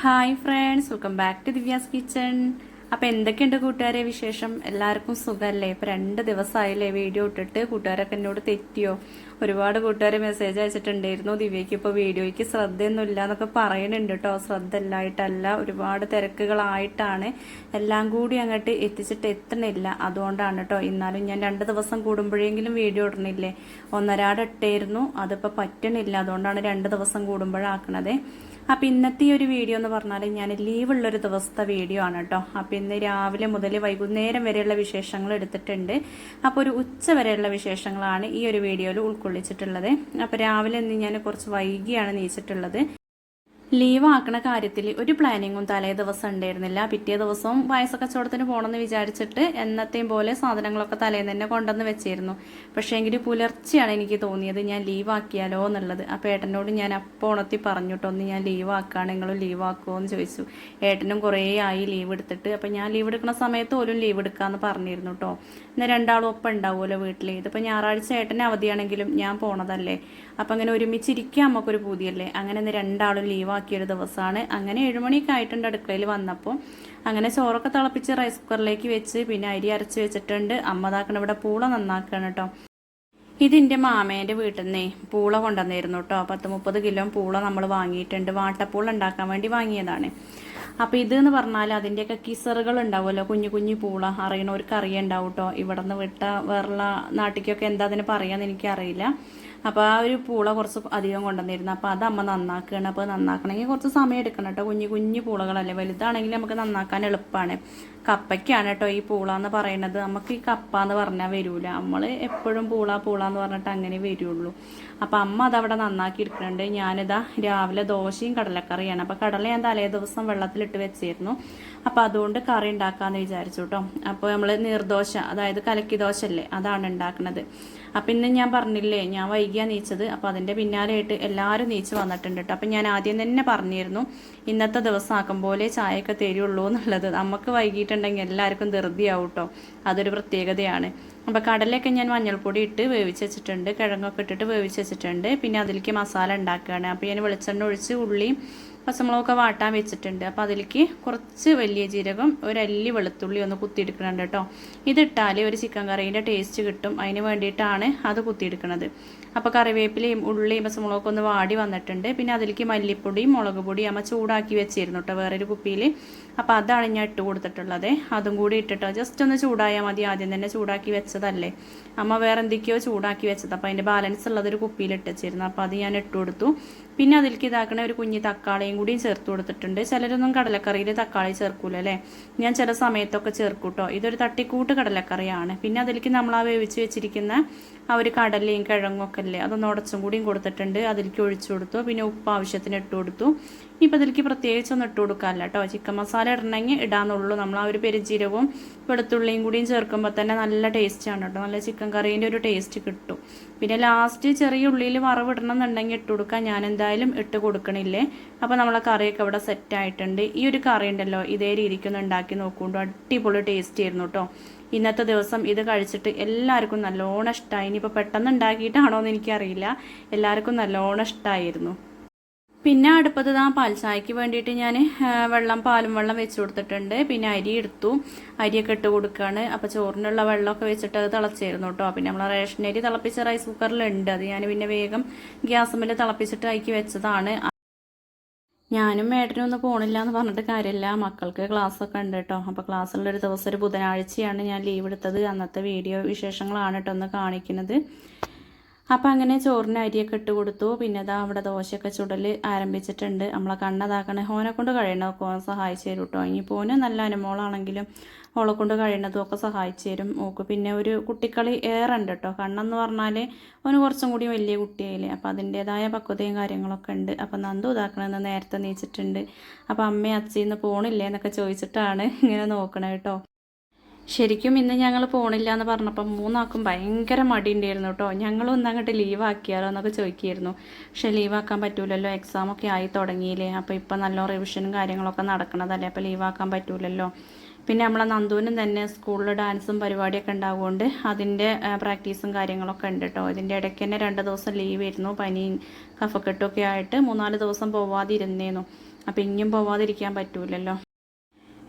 Hi friends welcome back to Divya's kitchen അപ്പോൾ എന്തൊക്കെയുണ്ട് കൂട്ടുകാരെ വിശേഷം? എല്ലാവർക്കും സുഖമല്ലേ ഇപ്പൊ രണ്ട് ദിവസമായില്ലേ വീഡിയോ ഇട്ടിട്ട്. കൂട്ടുകാരൊക്കെ എന്നോട് തെറ്റിയോ? ഒരുപാട് കൂട്ടുകാർ മെസ്സേജ് അയച്ചിട്ടുണ്ടായിരുന്നു. ദിവ്യയ്ക്ക് ഇപ്പോൾ വീഡിയോയ്ക്ക് ശ്രദ്ധയൊന്നുമില്ല എന്നൊക്കെ പറയുന്നുണ്ട് കേട്ടോ ശ്രദ്ധ ഇല്ലായിട്ടല്ല ഒരുപാട് തിരക്കുകളായിട്ടാണ് എല്ലാം കൂടി അങ്ങോട്ട് എത്തിച്ചിട്ട് എത്തണില്ല. അതുകൊണ്ടാണ് കേട്ടോ എന്നാലും ഞാൻ രണ്ട് ദിവസം കൂടുമ്പോഴെങ്കിലും വീഡിയോ ഇടണില്ലേ? ഒന്നരാടെ ഇട്ടായിരുന്നു അതിപ്പോൾ പറ്റണില്ല. അതുകൊണ്ടാണ് രണ്ട് ദിവസം കൂടുമ്പോഴാക്കണത്. അപ്പം ഇന്നത്തെ ഒരു വീഡിയോ എന്ന് പറഞ്ഞാൽ ഞാൻ ലീവ് ഉള്ളൊരു ദിവസത്തെ വീഡിയോ ആണ് കേട്ടോ അപ്പം ഇന്ന് രാവിലെ മുതൽ വൈകുന്നേരം വരെയുള്ള വിശേഷങ്ങൾ എടുത്തിട്ടുണ്ട്. അപ്പോൾ ഒരു ഉച്ച വരെയുള്ള വിശേഷങ്ങളാണ് ഈ ഒരു വീഡിയോയിൽ ഉൾക്കൊള്ളിച്ചിട്ടുള്ളത്. അപ്പോൾ രാവിലെ ഇന്ന് ഞാൻ കുറച്ച് വൈകിയാണ് നീച്ചിട്ടുള്ളത്. ലീവ് ആക്കണ കാര്യത്തിൽ ഒരു പ്ലാനിങ്ങും തലേ ദിവസം ഉണ്ടായിരുന്നില്ല. പിറ്റേ ദിവസവും പായസ കച്ചവടത്തിന് പോകണമെന്ന് വിചാരിച്ചിട്ട് എന്നത്തെയും പോലെ സാധനങ്ങളൊക്കെ തലേന്ന് തന്നെ കൊണ്ടുവന്ന് വെച്ചിരുന്നു. പക്ഷേ എങ്കിൽ പുലർച്ചെയാണ് എനിക്ക് തോന്നിയത് ഞാൻ ലീവ് ആക്കിയാലോ എന്നുള്ളത്. അപ്പോൾ ഏട്ടനോട് ഞാൻ അപ്പോൾ ഉണർത്തി പറഞ്ഞു കേട്ടോ ഒന്ന് ഞാൻ ലീവ് ആക്കുകയാണ് നിങ്ങളും ലീവ് ആക്കുമോ എന്ന് ചോദിച്ചു. ഏട്ടനും കുറേ ആയി ലീവ് എടുത്തിട്ട്. അപ്പോൾ ഞാൻ ലീവ് എടുക്കുന്ന സമയത്ത് പോലും ലീവ് എടുക്കാമെന്ന് പറഞ്ഞിരുന്നു കേട്ടോ ഇന്ന് രണ്ടാളും ഒപ്പം ഉണ്ടാവുമല്ലോ വീട്ടിൽ ഇതിപ്പോൾ ഞായറാഴ്ച ഏട്ടന് അവധിയാണെങ്കിലും ഞാൻ പോണതല്ലേ? അപ്പം അങ്ങനെ ഒരുമിച്ചിരിക്കാൻ നമുക്കൊരു പൂതിയല്ലേ? അങ്ങനെ ഇന്ന് രണ്ടാളും ലീവ് ആക്കിയൊരു ദിവസമാണ് അങ്ങനെ ഏഴുമണിയൊക്കെ ആയിട്ടുണ്ട് അടുക്കളയിൽ വന്നപ്പോൾ. അങ്ങനെ ചോറൊക്കെ തിളപ്പിച്ച് റൈസ് കുക്കറിലേക്ക് വെച്ച് പിന്നെ അരി അരച്ച് വെച്ചിട്ടുണ്ട്. അമ്മ താക്കണ ഇവിടെ പൂള നന്നാക്കുകയാണ് കേട്ടോ ഇതിന്റെ മാമേന്റെ വീട്ടിൽ നിന്നേ പൂള കൊണ്ടുവന്നിരുന്നു കേട്ടോ പത്ത് മുപ്പത് കിലോ പൂള നമ്മൾ വാങ്ങിയിട്ടുണ്ട്. വാട്ടപ്പൂള ഉണ്ടാക്കാൻ വേണ്ടി വാങ്ങിയതാണ്. അപ്പോൾ ഇത് എന്ന് പറഞ്ഞാൽ അതിന്റെയൊക്കെ കിസറുകൾ ഉണ്ടാവുമല്ലോ കുഞ്ഞു കുഞ്ഞു പൂള അറിയണവർക്ക് അറിയണ്ടാവും കേട്ടോ ഇവിടെ നിന്ന് വിട്ട വേറുള്ള നാട്ടിലേക്കൊക്കെ എന്താ അതിന് പറയാന്ന് എനിക്കറിയില്ല. അപ്പോൾ ആ ഒരു പൂള കുറച്ച് അധികം കൊണ്ടുവന്നിരുന്നു. അപ്പോൾ അത് അമ്മ നന്നാക്കുകയാണ് അപ്പോൾ നന്നാക്കണമെങ്കിൽ കുറച്ച് സമയം എടുക്കണം കേട്ടോ കുഞ്ഞു കുഞ്ഞു പൂളകളല്ലേ? വലുതാണെങ്കിൽ നമുക്ക് നന്നാക്കാൻ എളുപ്പമാണ്. കപ്പയ്ക്കാണ് കേട്ടോ ഈ പൂള എന്ന് പറയുന്നത്. നമുക്ക് ഈ കപ്പ എന്ന് പറഞ്ഞാൽ വരൂല. നമ്മൾ എപ്പോഴും പൂള പൂള എന്ന് പറഞ്ഞിട്ട് അങ്ങനെ വരുള്ളൂ. അപ്പോൾ അമ്മ അതവിടെ നന്നാക്കി എടുക്കുന്നുണ്ട്. ഞാനിതാ രാവിലെ ദോശയും കടലക്കറിയാണ്. അപ്പോൾ കടല ഞാൻ തലേ ദിവസം വെള്ളത്തിലിട്ട് വെച്ചിരുന്നു. അപ്പോൾ അതുകൊണ്ട് കറി ഉണ്ടാക്കാമെന്ന് വിചാരിച്ചു കേട്ടോ അപ്പോൾ നമ്മൾ നീർദോശ അതായത് കലക്കി ദോശ അല്ലേ അതാണ് ഉണ്ടാക്കുന്നത് അപ്പം ഇന്ന് ഞാൻ പറഞ്ഞില്ലേ ഞാൻ വൈകിയാണ് നീച്ചത് അപ്പോൾ അതിന്റെ പിന്നാലെയായിട്ട് എല്ലാവരും നീച്ച് വന്നിട്ടുണ്ട് കേട്ടോ അപ്പം ഞാൻ ആദ്യം തന്നെ പറഞ്ഞിരുന്നു ഇന്നത്തെ ദിവസം ആക്കും പോലെ ചായയൊക്കെ തരുള്ളൂ എന്നുള്ളത്. നമുക്ക് വൈകിട്ടുണ്ടെങ്കിൽ എല്ലാവർക്കും ധൃതിയാവും കേട്ടോ അതൊരു പ്രത്യേകതയാണ്. അപ്പോൾ കടലയൊക്കെ ഞാൻ മഞ്ഞൾപ്പൊടി ഇട്ട് വേവിച്ച് വെച്ചിട്ടുണ്ട് കിഴങ്ങൊക്കെ ഇട്ടിട്ട് വേവിച്ച് വെച്ചിട്ടുണ്ട്. പിന്നെ അതിലേക്ക് മസാല ഉണ്ടാക്കുകയാണ് അപ്പോൾ ഞാൻ വെളിച്ചെണ്ണ ഒഴിച്ച് ഉള്ളിയും പച്ചമുളകൊക്കെ വാട്ടാൻ വെച്ചിട്ടുണ്ട്. അപ്പോൾ അതിലേക്ക് കുറച്ച് വലിയ ജീരകം ഒരു അല്ലി വെളുത്തുള്ളി ഒന്ന് കുത്തിയെടുക്കുന്നുണ്ട് കേട്ടോ. ഇതിട്ടാൽ ഒരു ചിക്കൻ കറീന്റെ ടേസ്റ്റ് കിട്ടും. അതിന് വേണ്ടിയിട്ടാണ് അത് കുത്തിയെടുക്കുന്നത്. അപ്പോൾ കറിവേപ്പിലയും ഉള്ളിയും പച്ചമുളകൊക്കെ ഒന്ന് വാടി വന്നിട്ടുണ്ട്. പിന്നെ അതിലേക്ക് മല്ലിപ്പൊടിയും മുളക് പൊടിയും അമ്മ ചൂടാക്കി വെച്ചിരുന്നു കേട്ടോ വേറൊരു കുപ്പിയിൽ അപ്പോൾ അതാണ് ഞാൻ ഇട്ട് കൊടുത്തിട്ടുള്ളത്. അതും കൂടി ഇട്ടിട്ടോ. ജസ്റ്റ് ഒന്ന് ചൂടായാൽ മതി. ആദ്യം തന്നെ ചൂടാക്കി വെച്ചതല്ലേ. അമ്മ വേറെ എന്തൊക്കെയോ ചൂടാക്കി വെച്ചത്. അപ്പോൾ അതിന്റെ ബാലൻസ് ഉള്ളത് ഒരു കുപ്പിയിൽ ഇട്ട് വെച്ചിരുന്നു. അപ്പോൾ അത് ഞാൻ ഇട്ട് കൊടുത്തു. പിന്നെ അതിലേക്ക് ഇതാക്കണ ഒരു കുഞ്ഞ് തക്കാളിയും കൂടിയും ചേർത്ത് കൊടുത്തിട്ടുണ്ട്. ചിലരൊന്നും കടലക്കറിയിൽ തക്കാളി ചേർക്കൂല അല്ലേ ഞാൻ ചില സമയത്തൊക്കെ ചേർക്കൂട്ടോ. ഇതൊരു തട്ടിക്കൂട്ട് കടലക്കറിയാണ്. പിന്നെ അതിലേക്ക് നമ്മൾ ആ വേവിച്ച് വെച്ചിരിക്കുന്ന ആ ഒരു കടലയും കിഴങ്ങും ഒക്കെ അല്ലേ അതൊന്ന് ഉടച്ചും കൂടിയും കൊടുത്തിട്ടുണ്ട്. അതിലേക്ക് ഒഴിച്ചു കൊടുത്തു. പിന്നെ ഉപ്പ് ആവശ്യത്തിന് ഇട്ട് കൊടുത്തു. ഇനിയിപ്പോൾ ഇതിലേക്ക് പ്രത്യേകിച്ചൊന്നും ഇട്ട് കൊടുക്കാമല്ല കേട്ടോ ചിക്കൻ മസാല ഇടണമെങ്കിൽ ഇടാന്നുള്ളൂ. നമ്മൾ ആ ഒരു പെരുജീരകവും വെളുത്തുള്ളിയും കൂടിയും ചേർക്കുമ്പോൾ തന്നെ നല്ല ടേസ്റ്റാണ് കേട്ടോ നല്ല ചിക്കൻ കറീന്റെ ഒരു ടേസ്റ്റ് കിട്ടും. പിന്നെ ലാസ്റ്റ് ചെറിയ ഉള്ളിയിൽ വറവ് ഇടണം എന്നുണ്ടെങ്കിൽ ഇട്ട് കൊടുക്കാൻ ഞാൻ എന്തായാലും ഇട്ട് കൊടുക്കണില്ലേ? അപ്പോൾ നമ്മളെ കറിയൊക്കെ ഇവിടെ സെറ്റ് ആയിട്ടുണ്ട്. ഈ ഒരു കറി ഉണ്ടല്ലോ ഇതേ രീതിക്ക് ഒന്ന് ഉണ്ടാക്കി നോക്കുമ്പോൾ അടിപൊളി ടേസ്റ്റ് ആയിരുന്നു കേട്ടോ ഇന്നത്തെ ദിവസം ഇത് കഴിച്ചിട്ട് എല്ലാവർക്കും നല്ലോണം ഇഷ്ടമായി ഇനിയിപ്പോൾ പെട്ടെന്ന് ഉണ്ടാക്കിയിട്ടാണോ എന്ന് എനിക്കറിയില്ല. എല്ലാവർക്കും നല്ലോണം ഇഷ്ടമായിരുന്നു പിന്നെ അടുപ്പത്ത് ആ പാൽസായ്ക്ക് വേണ്ടിയിട്ട് ഞാൻ വെള്ളം പാലും വെള്ളം വെച്ച് കൊടുത്തിട്ടുണ്ട്. പിന്നെ അരി എടുത്തു. അരിയൊക്കെ ഇട്ട് കൊടുക്കുകയാണ് അപ്പോൾ ചോറിനുള്ള വെള്ളമൊക്കെ വെച്ചിട്ട് അത് തിളച്ചായിരുന്നു കേട്ടോ. പിന്നെ നമ്മൾ റേഷൻ അരി തിളപ്പിച്ച റൈസ് കുക്കറിലുണ്ട് അത് ഞാൻ പിന്നെ വേഗം ഗ്യാസ് ഗ്യാസുമ്മൽ തിളപ്പിച്ചിട്ട് അയക്കി വെച്ചതാണ്. ഞാനും മേട്ടനും ഒന്നും പോണില്ല എന്ന് പറഞ്ഞിട്ട് കാര്യമില്ല മക്കൾക്ക് ക്ലാസ്സൊക്കെ ഉണ്ട് കേട്ടോ. അപ്പോൾ ക്ലാസ്സുള്ളൊരു ദിവസം ഒരു ബുധനാഴ്ചയാണ് ഞാൻ ലീവ് എടുത്തത്. അന്നത്തെ വീഡിയോ വിശേഷങ്ങളാണ് കേട്ടോ ഒന്ന് കാണിക്കുന്നത്. അപ്പോൾ അങ്ങനെ ചോറിന് അരിയൊക്കെ ഇട്ട് കൊടുത്തു. പിന്നെ അതാ അവിടെ ദോശയൊക്കെ ചുടൽ ആരംഭിച്ചിട്ടുണ്ട്. നമ്മളെ കണ്ണതാക്കണേ ഓനെ കൊണ്ട് കഴിയണതൊക്കെ ഓൻ സഹായിച്ചു തരും കേട്ടോ ഇനി പോന് നല്ല അനുമോളാണെങ്കിലും ഓളെ കൊണ്ട് കഴിയണതും ഒക്കെ സഹായിച്ചു തരും. ഓക്ക് പിന്നെ ഒരു കുട്ടിക്കളി ഏറെ ഉണ്ട് കേട്ടോ കണ്ണെന്ന് പറഞ്ഞാൽ ഓന് കുറച്ചും കൂടി വലിയ കുട്ടിയായില്ലേ. അപ്പോൾ അതിന്റേതായ പക്വതയും കാര്യങ്ങളൊക്കെ ഉണ്ട്. അപ്പോൾ നന്ദു ഇതാക്കണമെന്ന് നേരത്തെ നീച്ചിട്ടുണ്ട്. അപ്പോൾ അമ്മയും അച്ഛന്ന് പോണില്ലേ എന്നൊക്കെ ചോദിച്ചിട്ടാണ് ഇങ്ങനെ നോക്കണേ കേട്ടോ ശരിക്കും ഇന്ന് ഞങ്ങൾ പോണില്ല എന്ന് പറഞ്ഞപ്പോൾ മൂന്നാക്കും ഭയങ്കര മടിയുണ്ടായിരുന്നു കേട്ടോ ഞങ്ങളൊന്നും അങ്ങോട്ട് ലീവ് ആക്കിയാലോ എന്നൊക്കെ ചോദിക്കുമായിരുന്നു പക്ഷേ ലീവ് ആക്കാൻ പറ്റൂലല്ലോ എക്സാം ഒക്കെ ആയി തുടങ്ങിയില്ലേ. അപ്പോൾ ഇപ്പം നല്ല റിവിഷനും കാര്യങ്ങളൊക്കെ നടക്കണതല്ലേ അപ്പോൾ ലീവ് ആക്കാൻ പറ്റൂലല്ലോ. പിന്നെ നമ്മളെ നന്ദുവിനും തന്നെ സ്കൂളിൽ ഡാൻസും പരിപാടിയൊക്കെ ഉണ്ടാവുകൊണ്ട് അതിന്റെ പ്രാക്ടീസും കാര്യങ്ങളൊക്കെ ഉണ്ട് കേട്ടോ ഇതിന്റെ ഇടയ്ക്ക് തന്നെ രണ്ട് ദിവസം ലീവ് ആയിരുന്നു പനിയും കഫക്കെട്ടൊക്കെ ആയിട്ട് മൂന്നാൽ ദിവസം പോവാതിരുന്നേന്നു അപ്പോൾ ഇനിയും പോവാതിരിക്കാൻ പറ്റൂലല്ലോ.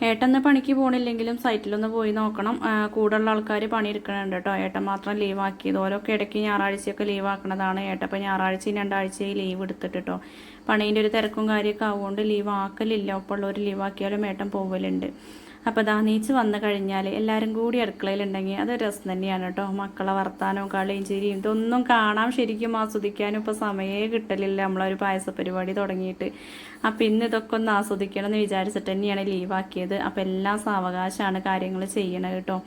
ഏട്ടന്ന് പണിക്ക് പോണില്ലെങ്കിലും സൈറ്റിലൊന്ന് പോയി നോക്കണം. കൂടെയുള്ള ആൾക്കാർ പണിയെടുക്കണുണ്ട് കേട്ടോ ഏട്ടൻ മാത്രം ലീവ് ആക്കിയത് ഓരോക്കെ ഇടയ്ക്ക് ഞായറാഴ്ചയൊക്കെ ലീവ് ആക്കണതാണ് ഏട്ടൻ ഇപ്പം ഞായറാഴ്ചയും രണ്ടാഴ്ചയും ലീവ് എടുത്തിട്ട് കേട്ടോ പണീന്റെ ഒരു തിരക്കും കാര്യമൊക്കെ ആവുകൊണ്ട് ലീവ് ആക്കലില്ല ഒപ്പമുള്ളവർ ലീവ് ആക്കിയാലും ഏട്ടൻ പോവലുണ്ട്. അപ്പോൾ ദാ നീച്ച് വന്നു കഴിഞ്ഞാൽ എല്ലാവരും കൂടി അടുക്കളയിലുണ്ടെങ്കിൽ അത് രസം തന്നെയാണ് കേട്ടോ. മക്കളെ വർത്താനവും കളിയും ചിരിയും ഇതൊന്നും കാണാൻ ശരിക്കും ആസ്വദിക്കാനും ഇപ്പോൾ സമയമേ കിട്ടലില്ല. നമ്മളൊരു പായസ പരിപാടി തുടങ്ങിയിട്ട്. അപ്പം ഇന്ന് ഇതൊക്കെ ഒന്ന് ആസ്വദിക്കണം എന്ന് വിചാരിച്ചിട്ട് തന്നെയാണ് ലീവാക്കിയത് അപ്പം എല്ലാം സാവകാശമാണ് കാര്യങ്ങൾ ചെയ്യണത് കേട്ടോ.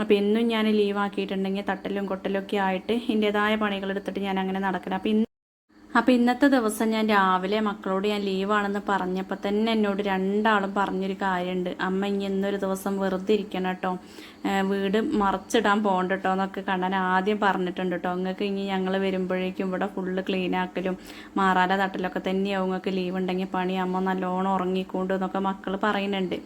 അപ്പം ഇന്നും ഞാൻ ലീവാക്കിയിട്ടുണ്ടെങ്കിൽ തട്ടലും കൊട്ടലും ഒക്കെ ആയിട്ട് എന്റെതായ പണികളെടുത്തിട്ട് ഞാൻ അങ്ങനെ നടക്കണം. അപ്പം ഇന്ന് അപ്പം ഇന്നത്തെ ദിവസം ഞാൻ രാവിലെ മക്കളോട് ഞാൻ ലീവാണെന്ന് പറഞ്ഞപ്പോൾ തന്നെ എന്നോട് രണ്ടാളും പറഞ്ഞൊരു കാര്യമുണ്ട് അമ്മ ഇനി ഇന്നൊരു ദിവസം വെറുതെ ഇരിക്കണം കേട്ടോ. വീട് മറച്ചിടാൻ പോകണ്ട കേട്ടോ എന്നൊക്കെ കണ്ണൻ ആദ്യം പറഞ്ഞിട്ടുണ്ട് കേട്ടോ. നിങ്ങൾക്ക് ഇനി ഞങ്ങൾ വരുമ്പോഴേക്കും ഇവിടെ ഫുള്ള് ക്ലീൻ ആക്കലും മാറാല തട്ടലൊക്കെ തന്നെയാവും. നിങ്ങൾക്ക് ലീവ് ഉണ്ടെങ്കിൽ പണി അമ്മ നല്ലോണം ഉറങ്ങിക്കൊണ്ട് എന്നൊക്കെ മക്കൾ പറയുന്നുണ്ട്.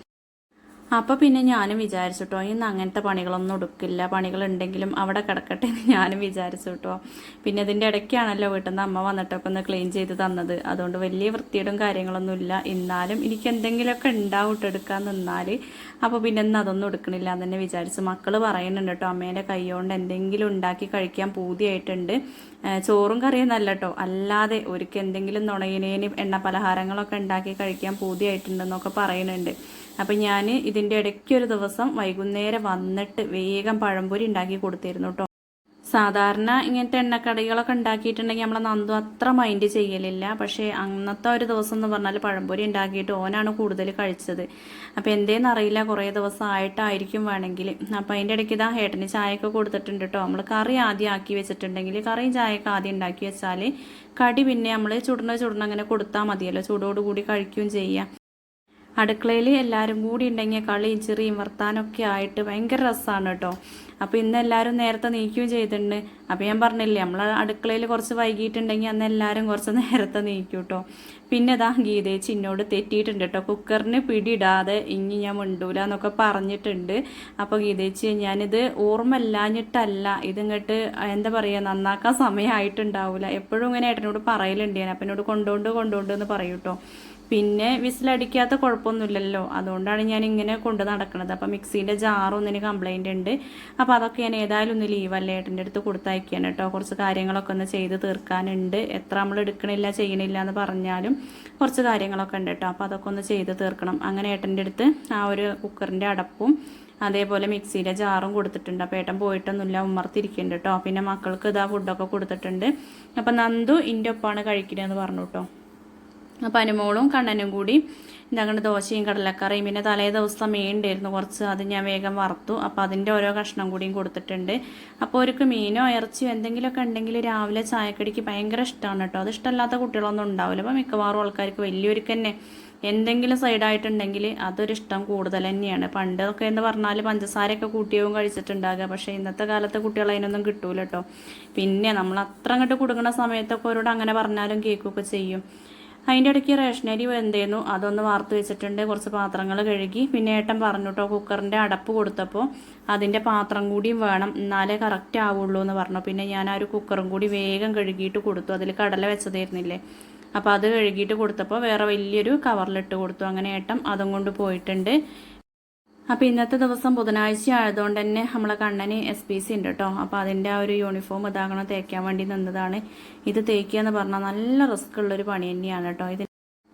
അപ്പോൾ പിന്നെ ഞാനും വിചാരിച്ചു കേട്ടോ ഇന്ന് അങ്ങനത്തെ പണികളൊന്നും എടുക്കില്ല. പണികളുണ്ടെങ്കിലും അവിടെ കിടക്കട്ടെ എന്ന് ഞാനും വിചാരിച്ചു കേട്ടോ പിന്നെ ഇതിന്റെ ഇടയ്ക്കാണല്ലോ വീട്ടിൽ നിന്ന് അമ്മ വന്നിട്ടൊക്കെ ഒന്ന് ക്ലീൻ ചെയ്ത് തന്നത്. അതുകൊണ്ട് വലിയ വൃത്തിയുടും കാര്യങ്ങളൊന്നുമില്ല എന്നാലും എനിക്ക് എന്തെങ്കിലുമൊക്കെ ഉണ്ടാവും എടുക്കാൻ നിന്നാൽ. അപ്പോൾ പിന്നെ ഇന്ന് അതൊന്നും എടുക്കണില്ല എന്ന് തന്നെ വിചാരിച്ചു മക്കൾ പറയുന്നുണ്ട് കേട്ടോ അമ്മേന്റെ കൈ കൊണ്ട് എന്തെങ്കിലും ഉണ്ടാക്കി കഴിക്കാൻ പൂതിയായിട്ടുണ്ട്. ചോറും കറിയും നല്ല കേട്ടോ. അല്ലാതെ ഒരിക്കൽ എന്തെങ്കിലും നുണയിനേന് എണ്ണ പലഹാരങ്ങളൊക്കെ ഉണ്ടാക്കി കഴിക്കാൻ പൂതിയായിട്ടുണ്ടെന്നൊക്കെ പറയുന്നുണ്ട്. അപ്പം ഞാൻ ഇതിന്റെ ഇടയ്ക്ക് ഒരു ദിവസം വൈകുന്നേരം വന്നിട്ട് വേഗം പഴംപൊരി ഉണ്ടാക്കി കൊടുത്തിരുന്നു കേട്ടോ സാധാരണ ഇങ്ങനത്തെ എണ്ണക്കടികളൊക്കെ ഉണ്ടാക്കിയിട്ടുണ്ടെങ്കിൽ നമ്മളെ നന്ദു അത്ര മൈൻഡ് ചെയ്യലില്ല. പക്ഷേ അന്നത്തെ ഒരു ദിവസം എന്ന് പറഞ്ഞാൽ പഴംപൊരി ഉണ്ടാക്കിയിട്ട് ഓനാണ് കൂടുതൽ കഴിച്ചത്. അപ്പോൾ എന്തേന്ന് അറിയില്ല കുറേ ദിവസം ആയിട്ടായിരിക്കും വേണമെങ്കിൽ അപ്പോൾ അതിന്റെ ഇടയ്ക്ക് ഇതാ ഏട്ടന് ചായയൊക്കെ കൊടുത്തിട്ടുണ്ട് കേട്ടോ നമ്മൾ കറി ആദ്യം ആക്കി വെച്ചിട്ടുണ്ടെങ്കിൽ കറിയും ചായയൊക്കെ ആദ്യം ഉണ്ടാക്കി വെച്ചാൽ കടി പിന്നെ നമ്മൾ ചുടണ ചുടണ അങ്ങനെ കൊടുത്താൽ മതിയല്ലോ. ചൂടോടുകൂടി കഴിക്കുകയും ചെയ്യാം. അടുക്കളയിൽ എല്ലാവരും കൂടി ഉണ്ടെങ്കിൽ കളിയും ചെറിയും വർത്താനൊക്കെ ആയിട്ട് ഭയങ്കര രസമാണ് കേട്ടോ. അപ്പോൾ ഇന്ന് എല്ലാവരും നേരത്തെ നീക്കുകയും ചെയ്തിട്ടുണ്ട്. അപ്പോൾ ഞാൻ പറഞ്ഞില്ലേ നമ്മൾ അടുക്കളയിൽ കുറച്ച് വൈകിട്ടുണ്ടെങ്കിൽ അന്ന് എല്ലാവരും കുറച്ച് നേരത്തെ നീക്കും കേട്ടോ. പിന്നെ ഇതാ ഗീതേച്ചി എന്നോട് തെറ്റിയിട്ടുണ്ട് കേട്ടോ. കുക്കറിന് പിടിയിടാതെ ഇനി ഞാൻ മിണ്ടൂല എന്നൊക്കെ പറഞ്ഞിട്ടുണ്ട്. അപ്പോൾ ഗീതേച്ചി ഞാനിത് ഓർമ്മല്ലാഞ്ഞിട്ടല്ല ഇതിങ്ങോട്ട് എന്താ പറയുക നന്നാക്കാൻ സമയമായിട്ടുണ്ടാവില്ല എപ്പോഴും ഇങ്ങനെ ഏട്ടനോട് പറയലുണ്ട്. ഞാൻ അപ്പം എന്നോട് കൊണ്ടുകൊണ്ട് കൊണ്ടുകൊണ്ട് എന്ന് പറയും കേട്ടോ. പിന്നെ വിസിലടിക്കാത്ത കുഴപ്പമൊന്നുമില്ലല്ലോ. അതുകൊണ്ടാണ് ഞാൻ ഇങ്ങനെ കൊണ്ട് നടക്കുന്നത് അപ്പം മിക്സീന്റെ ജാറും ഒന്നിന് കംപ്ലൈന്റ് ഉണ്ട്. അപ്പോൾ അതൊക്കെ ഞാൻ ഏതായാലും ഒന്ന് ലീവ് അല്ല ഏട്ടന്റെ അടുത്ത് കൊടുത്തയക്കാൻ കേട്ടോ. കുറച്ച് കാര്യങ്ങളൊക്കെ ഒന്ന് ചെയ്ത് തീർക്കാനുണ്ട്. എത്ര നമ്മൾ എടുക്കണില്ല ചെയ്യണില്ല എന്ന് പറഞ്ഞാലും കുറച്ച് കാര്യങ്ങളൊക്കെ ഉണ്ട് കേട്ടോ. അപ്പോൾ അതൊക്കെ ഒന്ന് ചെയ്ത് തീർക്കണം. അങ്ങനെ ഏട്ടന്റെ അടുത്ത് ആ ഒരു കുക്കറിന്റെ അടപ്പും അതേപോലെ മിക്സിയിലെ ജാറും കൊടുത്തിട്ടുണ്ട്. അപ്പോൾ ഏട്ടൻ പോയിട്ടൊന്നുമില്ല ഉമ്മർത്തിരിക്കുന്നുണ്ട് കേട്ടോ. പിന്നെ മക്കൾക്ക് ഇതാ ഫുഡൊക്കെ കൊടുത്തിട്ടുണ്ട്. അപ്പം നന്ദു ഇന്റെ ഒപ്പമാണ് കഴിക്കണതെന്ന് പറഞ്ഞു കേട്ടോ. അപ്പം അനുമോളും കണ്ണനും കൂടി ഇതങ്ങനെ ദോശയും കടലക്കറിയും പിന്നെ തലേ ദിവസം മീൻ ഉണ്ടായിരുന്നു കുറച്ച് അത് ഞാൻ വേഗം വറുത്തു. അപ്പോൾ അതിന്റെ ഓരോ കഷ്ണം കൂടിയും കൊടുത്തിട്ടുണ്ട്. അപ്പോൾ അവർക്ക് മീനോ ഇറച്ചിയോ എന്തെങ്കിലുമൊക്കെ ഉണ്ടെങ്കിൽ രാവിലെ ചായക്കടിക്ക് ഭയങ്കര ഇഷ്ടമാണ് കേട്ടോ. അത് ഇഷ്ടമല്ലാത്ത കുട്ടികളൊന്നും ഉണ്ടാവില്ല. അപ്പോൾ മിക്കവാറും ആൾക്കാർക്ക് വലിയവർക്ക് തന്നെ എന്തെങ്കിലും സൈഡായിട്ടുണ്ടെങ്കിൽ അതൊരു ഇഷ്ടം കൂടുതൽ തന്നെയാണ്. പണ്ടൊക്കെ എന്ന് പറഞ്ഞാൽ പഞ്ചസാരയൊക്കെ കൂട്ടിയവും കഴിച്ചിട്ടുണ്ടാകുക. പക്ഷേ ഇന്നത്തെ കാലത്തെ കുട്ടികൾ അതിനൊന്നും കിട്ടൂല കേട്ടോ. പിന്നെ നമ്മൾ അത്ര അങ്ങോട്ട് കൊടുക്കുന്ന സമയത്തൊക്കെ അവരോട് അങ്ങനെ പറഞ്ഞാലും കേൾക്കുകയൊക്കെ ചെയ്യും. അതിന്റെ ഇടയ്ക്ക് റേഷനരി വെന്തേന്നു. അതൊന്ന് വാർത്ത് വെച്ചിട്ടുണ്ട്. കുറച്ച് പാത്രങ്ങൾ കഴുകി. പിന്നെ ഏട്ടൻ പറഞ്ഞു കേട്ടോ കുക്കറിന്റെ അടപ്പ് കൊടുത്തപ്പോൾ അതിന്റെ പാത്രം കൂടിയും വേണം. എന്നാലേ കറക്റ്റ് ആവുള്ളൂ എന്ന് പറഞ്ഞു. പിന്നെ ഞാൻ ആ ഒരു കുക്കറും കൂടി വേഗം കഴുകിയിട്ട് കൊടുത്തു. അതിൽ കടല വെച്ചതായിരുന്നില്ലേ. അപ്പോൾ അത് കഴുകിയിട്ട് കൊടുത്തപ്പോൾ വേറെ വലിയൊരു കവറിലിട്ട് കൊടുത്തു. അങ്ങനെ ഏട്ടം അതും കൊണ്ട് പോയിട്ടുണ്ട്. അപ്പോൾ ഇന്നത്തെ ദിവസം ബുധനാഴ്ച ആയതുകൊണ്ട് തന്നെ നമ്മളെ കണ്ണന് എസ് പി സി ഉണ്ട് കേട്ടോ അപ്പോൾ അതിന്റെ ആ ഒരു യൂണിഫോം ഇതാകണം തേക്കാൻ വേണ്ടി നിന്നതാണ്. ഇത് തേക്കുക എന്ന് പറഞ്ഞാൽ നല്ല റിസ്ക് ഉള്ളൊരു പണി തന്നെയാണ് കേട്ടോ ഇത്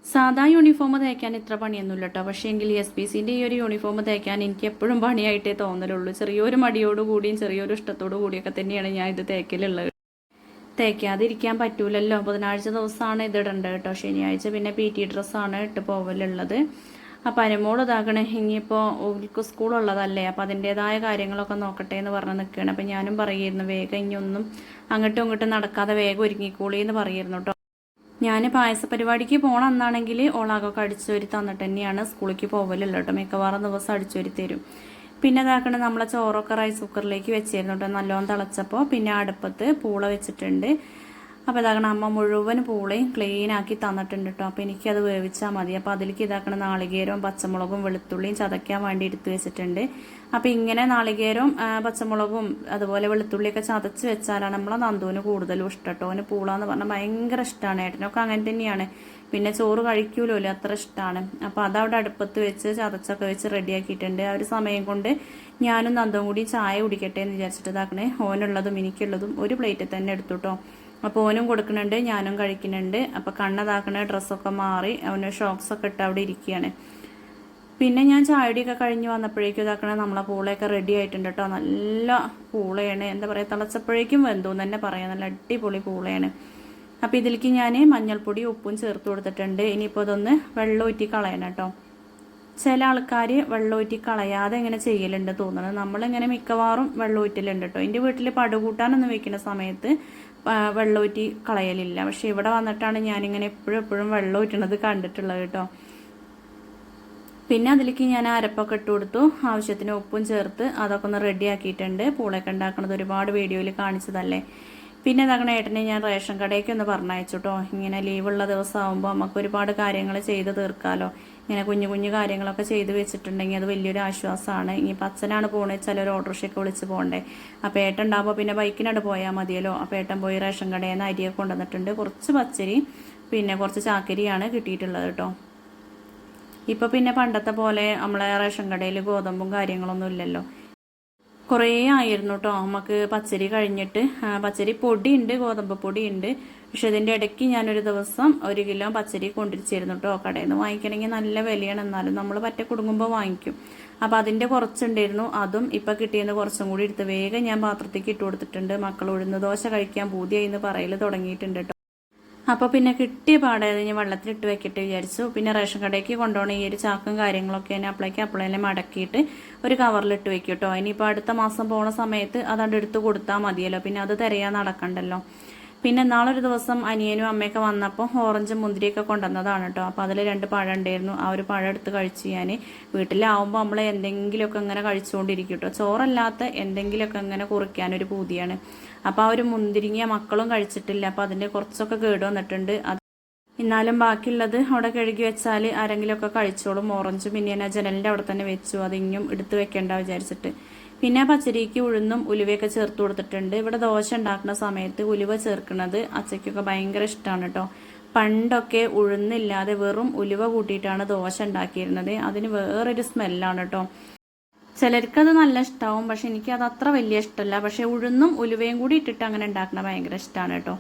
സാധാ യൂണിഫോം തേക്കാൻ ഇത്ര പണിയൊന്നുമില്ല കേട്ടോ പക്ഷേ എങ്കിൽ എസ് പി സിന്റെ ഈ ഒരു യൂണിഫോം തേക്കാൻ എനിക്ക് എപ്പോഴും പണിയായിട്ടേ തോന്നലുള്ളൂ. ചെറിയൊരു മടിയോട് കൂടിയും ചെറിയൊരു ഇഷ്ടത്തോടു കൂടിയൊക്കെ തന്നെയാണ് ഞാൻ ഇത് തേക്കലുള്ളത്. തേക്കാതിരിക്കാൻ പറ്റൂലല്ലോ. ബുധനാഴ്ച ദിവസമാണ് ഇത് ഇടേണ്ടത് കേട്ടോ ശനിയാഴ്ച പിന്നെ പി ടി ഡ്രസ്സാണ് ഇട്ട് പോവലുള്ളത്. അപ്പോൾ അനുമോൾ ഇതാക്കണേ ഇനിയിപ്പോൾ ഓൾക്ക് സ്കൂളുള്ളതല്ലേ അപ്പോൾ അതിന്റേതായ കാര്യങ്ങളൊക്കെ നോക്കട്ടെ എന്ന് പറഞ്ഞ് നിൽക്കുകയാണ് അപ്പോൾ ഞാനും പറയുമായിരുന്നു വേഗം ഇനിയൊന്നും അങ്ങോട്ടും ഇങ്ങോട്ടും നടക്കാതെ വേഗം ഒരുങ്ങിക്കോളി എന്ന് പറയുന്നു കേട്ടോ. ഞാൻ പായസ പരിപാടിക്ക് പോകണം എന്നാണെങ്കിൽ ഓളാകൊക്കെ അടിച്ചുവരി തന്നിട്ട് തന്നെയാണ് സ്കൂളിലേക്ക് പോകലല്ലോ കേട്ടോ. മിക്കവാറും ദിവസം അടിച്ചുവരി തരും. പിന്നെ ഇതാക്കണ നമ്മളെ ചോറൊക്കെ റൈസ് കുക്കറിലേക്ക് വെച്ചിരുന്നു കേട്ടോ. നല്ലോണം തിളച്ചപ്പോൾ പിന്നെ അടുപ്പത്ത് പൂള വെച്ചിട്ടുണ്ട്. അപ്പോൾ ഇതാക്കണ അമ്മ മുഴുവൻ പൂളയും ക്ലീൻ ആക്കി തന്നിട്ടുണ്ട് കേട്ടോ അപ്പോൾ എനിക്കത് വേവിച്ചാൽ മതി. അപ്പോൾ അതിലേക്ക് ഇതാക്കണ നാളികേരവും പച്ചമുളകും വെളുത്തുള്ളിയും ചതയ്ക്കാൻ വേണ്ടി എടുത്ത് വെച്ചിട്ടുണ്ട്. അപ്പോൾ ഇങ്ങനെ നാളികേരവും പച്ചമുളകും അതുപോലെ വെളുത്തുള്ളിയൊക്കെ ചതച്ച് വെച്ചാലാണ് നമ്മളെ നന്ദുവിന് കൂടുതലും ഇഷ്ടം കേട്ടോ അവന് പൂള എന്ന് പറഞ്ഞാൽ ഭയങ്കര ഇഷ്ടമാണ് ഏട്ടനൊക്കെ അങ്ങനെ തന്നെയാണ്. പിന്നെ ചോറ് കഴിക്കൂലല്ലോ അത്ര ഇഷ്ടമാണ് അപ്പോൾ അതവിടെ അടുപ്പത്ത് വെച്ച് ചതച്ചൊക്കെ വെച്ച് റെഡിയാക്കിയിട്ടുണ്ട്. ആ ഒരു സമയം കൊണ്ട് ഞാനും നന്ദവും കൂടി ചായ കുടിക്കട്ടെ എന്ന് വിചാരിച്ചിട്ട് ഇതാക്കണേ ഓനുള്ളതും എനിക്കുള്ളതും ഒരു പ്ലേറ്റിൽ തന്നെ എടുത്തു കേട്ടോ അപ്പോൾ ഓനും കൊടുക്കുന്നുണ്ട് ഞാനും കഴിക്കുന്നുണ്ട്. അപ്പോൾ കണ്ണതാക്കണ ഡ്രസ്സൊക്കെ മാറി അവന് ഷോക്സൊക്കെ ഇട്ട് അവിടെ ഇരിക്കുകയാണ്. പിന്നെ ഞാൻ ചായടിയൊക്കെ കഴിഞ്ഞ് വന്നപ്പോഴേക്കും ഇതാക്കണ നമ്മളെ പൂളയൊക്കെ റെഡി ആയിട്ടുണ്ട് കേട്ടോ. നല്ല പൂളയാണ്. എന്താ പറയുക തിളച്ചപ്പോഴേക്കും വെന്തു തന്നെ പറയാം. നല്ല അടിപൊളി പൂളയാണ്. അപ്പോൾ ഇതിലേക്ക് ഞാൻ മഞ്ഞൾപ്പൊടി ഉപ്പും ചേർത്ത് കൊടുത്തിട്ടുണ്ട്. ഇനിയിപ്പോൾ ഇതൊന്ന് വെള്ളം ഊറ്റി കളയണം കേട്ടോ. ചില ആൾക്കാർ വെള്ളം ഊറ്റി കളയാതെ ഇങ്ങനെ ചെയ്യലുണ്ട് തോന്നുന്നത് നമ്മളിങ്ങനെ മിക്കവാറും വെള്ളം ഊറ്റലുണ്ട് കേട്ടോ. എന്റെ വീട്ടിൽ പടുകൂട്ടാനൊന്നും വെക്കുന്ന സമയത്ത് വെള്ളം ഊറ്റി കളയലില്ല. പക്ഷെ ഇവിടെ വന്നിട്ടാണ് ഞാനിങ്ങനെ എപ്പോഴും എപ്പോഴും വെള്ളം ഊറ്റണത് കണ്ടിട്ടുള്ളത് കേട്ടോ. പിന്നെ അതിലേക്ക് ഞാൻ അരപ്പൊക്കെ ഇട്ട് കൊടുത്തു. ആവശ്യത്തിന് ഉപ്പും ചേർത്ത് അതൊക്കെ ഒന്ന് റെഡി ആക്കിയിട്ടുണ്ട്. പൂളൊക്കെ ഉണ്ടാക്കുന്നത് ഒരുപാട് വീഡിയോയിൽ കാണിച്ചതല്ലേ. പിന്നെ ഇതാകണ ഏട്ടനെ ഞാൻ റേഷൻ കടയ്ക്ക് ഒന്ന് പറഞ്ഞയച്ചു കേട്ടോ. ഇങ്ങനെ ലീവുള്ള ദിവസമാകുമ്പോൾ നമുക്ക് ഒരുപാട് കാര്യങ്ങൾ ചെയ്ത് തീർക്കാമല്ലോ ഇങ്ങനെ കുഞ്ഞു കുഞ്ഞു കാര്യങ്ങളൊക്കെ ചെയ്ത് വെച്ചിട്ടുണ്ടെങ്കിൽ അത് വലിയൊരു ആശ്വാസമാണ്. ഇനി പച്ചനാണ് പോകണത് ഒരു ഓട്ടോറിക്ഷയൊക്കെ വിളിച്ച് പോകണ്ടേ അപ്പോൾ ഏട്ടൻ ഉണ്ടാകുമ്പോൾ പിന്നെ ബൈക്കിനോട് പോയാൽ മതിയല്ലോ. അപ്പോൾ ഏട്ടൻ പോയി റേഷൻ കടയിൽ നിന്ന് അരിയൊക്കെ കൊണ്ടുവന്നിട്ടുണ്ട്. കുറച്ച് പച്ചരി പിന്നെ കുറച്ച് ചാക്കരിയാണ് കിട്ടിയിട്ടുള്ളത് കേട്ടോ. ഇപ്പം പിന്നെ പണ്ടത്തെ പോലെ നമ്മളെ റേഷൻ കടയിൽ ഗോതമ്പും കാര്യങ്ങളൊന്നും ഇല്ലല്ലോ. കുറേ ആയിരുന്നു കേട്ടോ. നമുക്ക് പച്ചരി കഴിഞ്ഞിട്ട് പച്ചരി പൊടിയുണ്ട് ഗോതമ്പ് പൊടിയുണ്ട്. പക്ഷെ ഇതിന്റെ ഇടയ്ക്ക് ഞാനൊരു ദിവസം ഒരു കിലോ പച്ചരി കൊണ്ടിരിച്ചിരുന്നു കേട്ടോ. കടയിൽ നിന്ന് വാങ്ങിക്കണമെങ്കിൽ നല്ല വിലയാണ്. എന്നാലും നമ്മൾ പറ്റ കുടുങ്ങുമ്പോൾ വാങ്ങിക്കും. അപ്പം അതിന്റെ കുറച്ചുണ്ടായിരുന്നു. അതും ഇപ്പം കിട്ടിയെന്ന് കുറച്ചും കൂടി എടുത്ത് വേഗം ഞാൻ പാത്രത്തേക്ക് ഇട്ട് കൊടുത്തിട്ടുണ്ട്. മക്കൾ ഉഴുന്ന് ദോശ കഴിക്കാൻ പൂതിയായി എന്ന് പറയൽ തുടങ്ങിയിട്ടുണ്ട് കേട്ടോ. അപ്പോൾ പിന്നെ കിട്ടിയ പാടെ ഞാൻ വെള്ളത്തിലിട്ട് വെക്കട്ടെ വിചാരിച്ചു. പിന്നെ റേഷൻ കടയ്ക്ക് കൊണ്ടുപോകണ. ഈ ഒരു ചാക്കും കാര്യങ്ങളൊക്കെ ഞാൻ അപ്പളേക്ക് അപ്പളേനെ മടക്കിയിട്ട് ഒരു കവറിലിട്ട് വെക്കും കേട്ടോ. ഇനിയിപ്പോൾ അടുത്ത മാസം പോണ സമയത്ത് അതണ്ട് എടുത്ത് കൊടുത്താൽ മതിയല്ലോ. പിന്നെ അത് തിരയാൻ നടക്കണ്ടല്ലോ. പിന്നെ നാളൊരു ദിവസം അനിയനും അമ്മയൊക്കെ വന്നപ്പോൾ ഓറഞ്ചും മുന്തിരിയൊക്കെ കൊണ്ടുവന്നതാണ് കേട്ടോ. അപ്പോൾ അതിൽ രണ്ട് പഴം ഉണ്ടായിരുന്നു. ആ ഒരു പഴം എടുത്ത് കഴിച്ച് ഞാൻ വീട്ടിലാവുമ്പോൾ നമ്മൾ എന്തെങ്കിലുമൊക്കെ ഇങ്ങനെ കഴിച്ചുകൊണ്ടിരിക്കും കേട്ടോ. ചോറല്ലാത്ത എന്തെങ്കിലുമൊക്കെ ഇങ്ങനെ കുറിക്കാനൊരു പൂതിയാണ്. അപ്പോൾ ആ ഒരു മുന്തിരിങ്ങിയ മക്കളും കഴിച്ചിട്ടില്ല. അപ്പോൾ അതിന്റെ കുറച്ചൊക്കെ കേട് വന്നിട്ടുണ്ട്. എന്നാലും ബാക്കിയുള്ളത് അവിടെ കഴുകി വെച്ചാൽ ആരെങ്കിലുമൊക്കെ കഴിച്ചോളും. ഓറഞ്ചും പിന്നെ ഞാൻ ജനലിന്റെ അവിടെ തന്നെ വെച്ചു. അതിങ്ങും എടുത്ത് വെക്കേണ്ട വിചാരിച്ചിട്ട്. പിന്നെ പച്ചരിക്ക് ഉഴുന്നും ഉലുവയൊക്കെ ചേർത്ത് കൊടുത്തിട്ടുണ്ട്. ഇവിടെ ദോശ ഉണ്ടാക്കുന്ന സമയത്ത് ഉലുവ ചേർക്കുന്നത് അച്ചയ്ക്കൊക്കെ ഭയങ്കര ഇഷ്ടമാണ് കേട്ടോ പണ്ടൊക്കെ ഉഴുന്നില്ലാതെ വെറും ഉലുവ കൂട്ടിയിട്ടാണ് ദോശ ഉണ്ടാക്കിയിരുന്നത്. അതിന് വേറൊരു സ്മെല്ലാണ് കേട്ടോ ചിലർക്കത് നല്ല ഇഷ്ടമാവും പക്ഷെ എനിക്ക് അത് അത്ര വലിയ ഇഷ്ടമല്ല പക്ഷെ ഉഴുന്നും ഉലുവയും കൂടി ഇട്ടിട്ട് അങ്ങനെ ഉണ്ടാക്കുന്ന ഭയങ്കര ഇഷ്ടമാണ് കേട്ടോ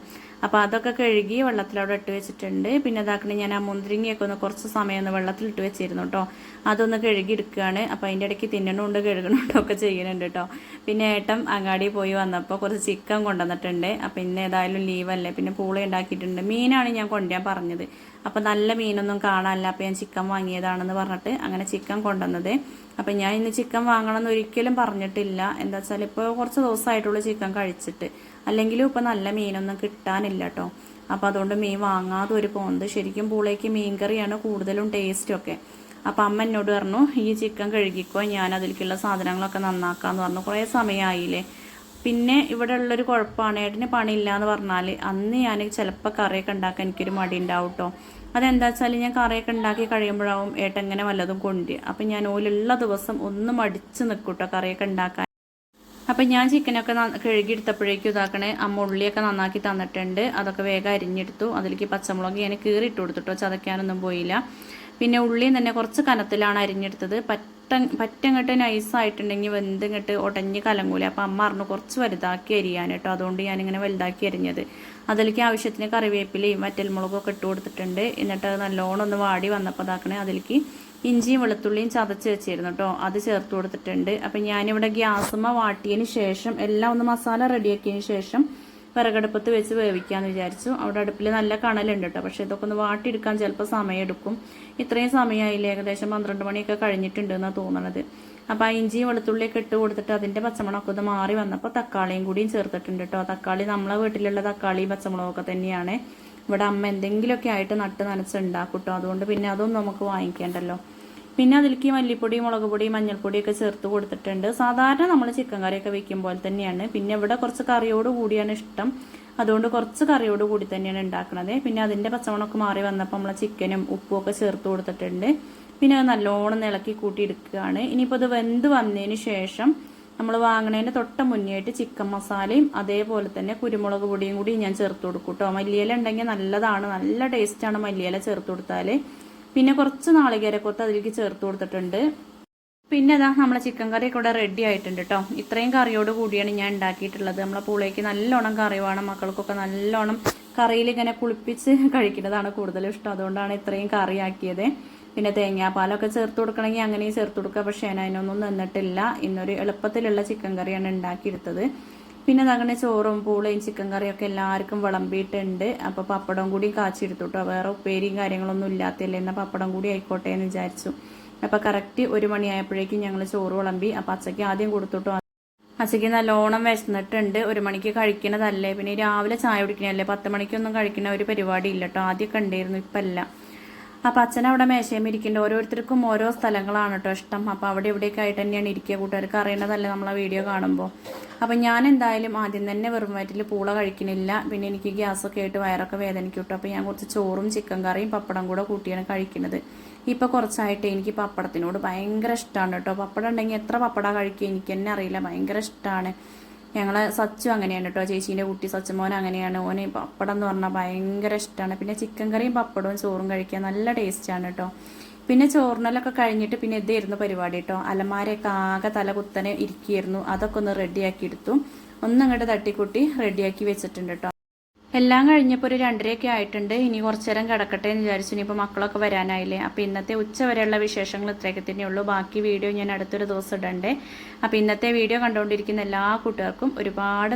അപ്പോൾ അതൊക്കെ കഴുകി വെള്ളത്തിലവിടെ ഇട്ട് വെച്ചിട്ടുണ്ട്. പിന്നെ ഇതാക്കണേ ഞാൻ ആ മുന്തിരിങ്ങയൊക്കെ ഒന്ന് കുറച്ച് സമയം ഒന്ന് വെള്ളത്തിൽ ഇട്ട് വെച്ചിരുന്നു കേട്ടോ അതൊന്ന് കഴുകി എടുക്കുകയാണ് അപ്പോൾ അതിന്റെ ഇടയ്ക്ക് തിന്നണമുണ്ട് കഴുകണമുണ്ട് ഒക്കെ ചെയ്യുന്നുണ്ട് കേട്ടോ. പിന്നെ ഏട്ടൻ അങ്ങാടി പോയി വന്നപ്പോൾ കുറച്ച് ചിക്കൻ കൊണ്ടുവന്നിട്ടുണ്ട്. അപ്പോൾ ഇന്ന് ഏതായാലും ലീവല്ലേ പിന്നെ പൂള ഉണ്ടാക്കിയിട്ടുണ്ട്. മീനാണ് ഞാൻ കൊണ്ടുവരാൻ പറഞ്ഞത്. അപ്പോൾ നല്ല മീനൊന്നും കാണാനില്ല. അപ്പോൾ ഞാൻ ചിക്കൻ വാങ്ങിയതാണെന്ന് പറഞ്ഞിട്ട് അങ്ങനെ ചിക്കൻ കൊണ്ടുവന്നത്. അപ്പം ഞാൻ ഇന്ന് ചിക്കൻ വാങ്ങണമെന്ന് ഒരിക്കലും പറഞ്ഞിട്ടില്ല. എന്താ വെച്ചാൽ ഇപ്പോൾ കുറച്ച് ദിവസമായിട്ടുള്ള ചിക്കൻ കഴിച്ചിട്ട്. അല്ലെങ്കിലും ഇപ്പം നല്ല മീനൊന്നും കിട്ടാനില്ല കേട്ടോ. അപ്പം അതുകൊണ്ട് മീൻ വാങ്ങാതെ ഒരു പോകുന്നത് ശരിക്കും പൂളേക്ക് മീൻ കറിയാണ് കൂടുതലും ടേസ്റ്റും ഒക്കെ. അപ്പം അമ്മ എന്നോട് പറഞ്ഞു ഈ ചിക്കൻ കഴുകിക്കോ ഞാൻ അതിലേക്കുള്ള സാധനങ്ങളൊക്കെ നന്നാക്കാന്ന് പറഞ്ഞു. കുറേ സമയമായില്ലേ പിന്നെ ഇവിടെ ഉള്ളൊരു കുഴപ്പമാണ് ഏട്ടന് പണിയില്ല എന്ന് പറഞ്ഞാൽ അന്ന് ഞാൻ ചിലപ്പോൾ കറിയൊക്കെ ഉണ്ടാക്കാൻ എനിക്കൊരു മടി ഉണ്ടാവും കേട്ടോ അതെന്താ വെച്ചാൽ ഞാൻ കറിയൊക്കെ ഉണ്ടാക്കി കഴിയുമ്പോഴാവും ഏട്ടൻ ഇങ്ങനെ വല്ലതും കൊണ്ട് അപ്പം ഞാൻ ഓലുള്ള ദിവസം ഒന്ന് മടിച്ച് നിൽക്കും കേട്ടോ കറിയൊക്കെ ഉണ്ടാക്കാൻ. അപ്പം ഞാൻ ചിക്കനൊക്കെ കഴുകിയെടുത്തപ്പോഴേക്കും ഇതാക്കണേ അമ്മ ഉള്ളിയൊക്കെ നന്നാക്കി തന്നിട്ടുണ്ട്. അതൊക്കെ വേഗം അരിഞ്ഞെടുത്തു. അതിലേക്ക് പച്ചമുളക് ഞാൻ കീറിയിട്ട് കൊടുത്തിട്ടോ ചതയ്ക്കാനൊന്നും പോയില്ല. പിന്നെ ഉള്ളിയും തന്നെ കുറച്ച് കനത്തിലാണ് അരിഞ്ഞെടുത്തത്. പറ്റ പറ്റങ്ങട്ട് നൈസായിട്ടുണ്ടെങ്കിൽ വെന്തിങ്ങട്ട് ഉടഞ്ഞ് കലങ്ങൂല. അപ്പം അമ്മ അറിഞ്ഞു കുറച്ച് വലുതാക്കി അരിയാൻ കേട്ടോ. അതുകൊണ്ട് ഞാനിങ്ങനെ വലുതാക്കി അരിഞ്ഞത്. അതിലേക്ക് ആവശ്യത്തിന് കറിവേപ്പിലയും വറ്റൽമുളകൊക്കെ ഇട്ട് കൊടുത്തിട്ടുണ്ട്. എന്നിട്ട് അത് നല്ലോണം ഒന്ന് വാടി വന്നപ്പോൾ അതാക്കണേ അതിലേക്ക് ഇഞ്ചിയും വെളുത്തുള്ളിയും ചതച്ച് വെച്ചിരുന്നു കേട്ടോ. അത് ചേർത്ത് കൊടുത്തിട്ടുണ്ട്. അപ്പം ഞാനിവിടെ ഗ്യാസുമ്മ വാട്ടിയതിന് ശേഷം എല്ലാം ഒന്ന് മസാല റെഡിയാക്കിയതിന് ശേഷം വിറകടുപ്പത്ത് വെച്ച് വേവിക്കാമെന്ന് വിചാരിച്ചു. അവിടെ അടുപ്പിൽ നല്ല കണലുണ്ട് കേട്ടോ പക്ഷേ ഇതൊക്കെ ഒന്ന് വാട്ടിയെടുക്കാൻ ചിലപ്പോൾ സമയമെടുക്കും ഇത്രയും സമയമായില്ല ഏകദേശം പന്ത്രണ്ട് മണിയൊക്കെ കഴിഞ്ഞിട്ടുണ്ട് എന്നാണ് തോന്നണത്. അപ്പോൾ ആ ഇഞ്ചിയും വെളുത്തുള്ളിയൊക്കെ ഇട്ട് കൊടുത്തിട്ട് അതിന്റെ പച്ചമുളകൊക്കെ ഒന്ന് മാറി വന്നപ്പോൾ തക്കാളിയും കൂടിയും ചേർത്തിട്ടുണ്ട് കേട്ടോ തക്കാളി നമ്മളെ വീട്ടിലുള്ള തക്കാളിയും പച്ചമുളകൊക്കെ തന്നെയാണ്. ഇവിടെ അമ്മ എന്തെങ്കിലുമൊക്കെ ആയിട്ട് നട്ട് നനച്ചുണ്ടാക്കും കേട്ടോ അതുകൊണ്ട് പിന്നെ അതൊന്നും നമുക്ക് വാങ്ങിക്കേണ്ടല്ലോ. പിന്നെ അതിലേക്ക് മല്ലിപ്പൊടി മുളക് പൊടി മഞ്ഞൾപ്പൊടിയൊക്കെ ചേർത്ത് കൊടുത്തിട്ടുണ്ട്. സാധാരണ നമ്മൾ ചിക്കൻ കറിയൊക്കെ വെക്കും പോലെ തന്നെയാണ്. പിന്നെ ഇവിടെ കുറച്ച് കറിയോട് കൂടിയാണ് ഇഷ്ടം. അതുകൊണ്ട് കുറച്ച് കറിയോട് കൂടി തന്നെയാണ് ഉണ്ടാക്കുന്നത് പിന്നെ അതിന്റെ പച്ചമുളക് മാറി വന്നപ്പോൾ നമ്മൾ ചിക്കനും ഉപ്പും ഒക്കെ ചേർത്ത് കൊടുത്തിട്ടുണ്ട്. പിന്നെ അത് നല്ലോണം ഇളക്കി കൂട്ടി എടുക്കുകയാണ്. ഇനിയിപ്പോൾ അത് വെന്ത് വന്നതിന് ശേഷം നമ്മൾ വാങ്ങണതിന് തൊട്ട് മുന്നേയായിട്ട് ചിക്കൻ മസാലയും അതേപോലെ തന്നെ കുരുമുളക് പൊടിയും കൂടി ഞാൻ ചേർത്ത് കൊടുക്കും കേട്ടോ. മല്ലിയില ഉണ്ടെങ്കിൽ നല്ലതാണ്. നല്ല ടേസ്റ്റാണ് മല്ലിയില ചേർത്ത് കൊടുത്താൽ. പിന്നെ കുറച്ച് നാളികേരക്കൊത്ത് അതിലേക്ക് ചേർത്ത് കൊടുത്തിട്ടുണ്ട്. പിന്നെ ഇതാ നമ്മളെ ചിക്കൻ കറിയൊക്കെ ഇവിടെ റെഡി ആയിട്ടുണ്ട് കേട്ടോ ഇത്രയും കറിയോട് കൂടിയാണ് ഞാൻ ഉണ്ടാക്കിയിട്ടുള്ളത്. നമ്മളെ പൂളേക്ക് നല്ലോണം കറി വേണം മക്കൾക്കൊക്കെ നല്ലോണം കറിയിൽ ഇങ്ങനെ കുളിപ്പിച്ച് കഴിക്കുന്നതാണ് കൂടുതലും ഇഷ്ടം. അതുകൊണ്ടാണ് ഇത്രയും കറി ആക്കിയത്. പിന്നെ തേങ്ങാപ്പാലൊക്കെ ചേർത്ത് കൊടുക്കണമെങ്കിൽ അങ്ങനെയും ചേർത്ത് കൊടുക്കുക. പക്ഷേ ഞാൻ അതിനൊന്നും നിന്നിട്ടില്ല. ഇന്നൊരു എളുപ്പത്തിലുള്ള ചിക്കൻ കറിയാണ് ഉണ്ടാക്കിയെടുത്തത്. പിന്നെ അങ്ങനെ ചോറും പൂളയും ചിക്കൻ കറിയും ഒക്കെ എല്ലാവർക്കും വിളമ്പിയിട്ടുണ്ട്. അപ്പോൾ പപ്പടം കൂടി കാച്ചി കേട്ടോ വേറെ ഉപ്പേരിയും കാര്യങ്ങളൊന്നും ഇല്ലാത്തല്ലേ എന്നാൽ പപ്പടം കൂടി ആയിക്കോട്ടെ എന്ന് വിചാരിച്ചു. അപ്പോൾ കറക്റ്റ് ഒരു മണിയായപ്പോഴേക്കും ഞങ്ങൾ ചോറ് വിളമ്പി. അപ്പോൾ അച്ചയ്ക്ക് ആദ്യം കൊടുത്തുട്ടോ. അച്ചയ്ക്ക് നല്ലോണം വിശന്നിട്ടുണ്ട്. ഒരു മണിക്ക് കഴിക്കണതല്ലേ. പിന്നെ രാവിലെ ചായ കുടിക്കണല്ലേ പത്ത് മണിക്കൊന്നും കഴിക്കുന്ന ഒരു പരിപാടി ഇല്ല കേട്ടോ. ആദ്യമൊക്കെ ഉണ്ടായിരുന്നു ഇപ്പം അപ്പം അച്ഛൻ അവിടെ മേശയും ഇരിക്കുന്നുണ്ട്. ഓരോരുത്തർക്കും ഓരോ സ്ഥലങ്ങളാണ് കേട്ടോ ഇഷ്ടം. അപ്പം അവിടെ ഇവിടെയൊക്കെ ആയിട്ട് തന്നെയാണ് ഇരിക്കുക. കൂട്ടുകാർക്ക് അറിയണതല്ലേ നമ്മളെ വീഡിയോ കാണുമ്പോൾ. അപ്പം ഞാൻ എന്തായാലും ആദ്യം തന്നെ വെറും വയറ്റിൽ പൂള കഴിക്കണില്ല. പിന്നെ എനിക്ക് ഗ്യാസൊക്കെ ആയിട്ട് വയറൊക്കെ വേദനയ്ക്ക് കിട്ടും അപ്പം ഞാൻ കുറച്ച് ചോറും ചിക്കൻ കറിയും പപ്പടം കൂടെ കൂട്ടിയാണ് കഴിക്കുന്നത്. ഇപ്പം കുറച്ചായിട്ട് എനിക്ക് പപ്പടത്തിനോട് ഭയങ്കര ഇഷ്ടമാണ് കേട്ടോ പപ്പടം ഉണ്ടെങ്കിൽ എത്ര പപ്പട കഴിക്കുക എനിക്ക് തന്നെ അറിയില്ല. ഭയങ്കര ഇഷ്ടമാണ്. ഞങ്ങളെ സച്ചു അങ്ങനെയാണ് കേട്ടോ ചേച്ചീന്റെ കുട്ടി സച്ചുമോൻ അങ്ങനെയാണ്. ഓന് പപ്പടം എന്ന് പറഞ്ഞാൽ ഭയങ്കര ഇഷ്ടമാണ് പിന്നെ ചിക്കൻ കറിയും പപ്പടവും ചോറും കഴിക്കാൻ നല്ല ടേസ്റ്റാണ് കേട്ടോ പിന്നെ ചോറിനലൊക്കെ കഴിഞ്ഞിട്ട് പിന്നെ ഇതായിരുന്നു പരിപാടി കേട്ടോ അലമാരയൊക്കെ ആകെ തല കുത്തനെ ഇരിക്കുകയായിരുന്നു അതൊക്കെ ഒന്ന് റെഡിയാക്കി എടുത്തു. ഒന്നങ്ങോട്ട് തട്ടിക്കൂട്ടി റെഡിയാക്കി വെച്ചിട്ടുണ്ട് കേട്ടോ എല്ലാം കഴിഞ്ഞപ്പോൾ ഒരു രണ്ടരയൊക്കെ ആയിട്ടുണ്ട്. ഇനി കുറച്ചു നേരം കിടക്കട്ടെ എന്ന് വിചാരിച്ചു. ഇനിയിപ്പോൾ മക്കളൊക്കെ വരാനായില്ലേ. അപ്പോൾ ഇന്നത്തെ ഉച്ച വരെയുള്ള വിശേഷങ്ങൾ ഇത്രയൊക്കെ തന്നെയുള്ളൂ ബാക്കി വീഡിയോ ഞാൻ അടുത്തൊരു ദിവസം ഇടണ്ടേ. അപ്പോൾ ഇന്നത്തെ വീഡിയോ കണ്ടുകൊണ്ടിരിക്കുന്ന എല്ലാ കൂട്ടുകാർക്കും ഒരുപാട്